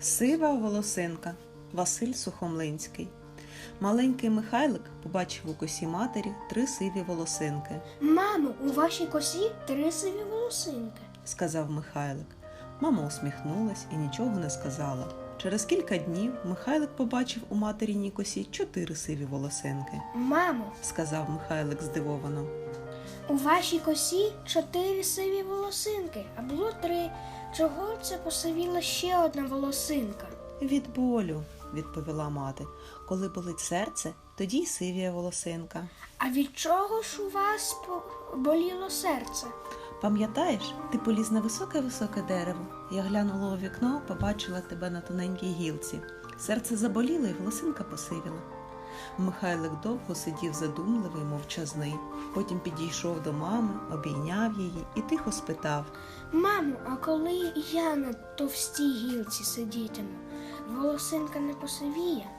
Сива волосинка Василь Сухомлинський. Маленький Михайлик побачив у косі матері три сиві волосинки, Мамо, у вашій косі три сиві волосинки. сказав Михайлик. Мама усміхнулась і нічого не сказала. Через кілька днів Михайлик побачив у материній косі чотири сиві волосинки, Мамо, сказав Михайлик здивовано. У вашій косі чотири сиві волосинки, а було три. Чого це посивіла ще одна волосинка? Від болю, відповіла мати. Коли болить серце, тоді й сивіє волосинка. А від чого ж у вас боліло серце? Пам'ятаєш, ти поліз на високе-високе дерево. Я глянула у вікно, побачила тебе на тоненькій гілці. Серце заболіло і волосинка посивіла. Михайлик довго сидів задумливий, мовчазний. Потім підійшов до мами, обійняв її і тихо спитав. Мамо, а коли я на товстій гілці сидітиму, волосинка не посивіє?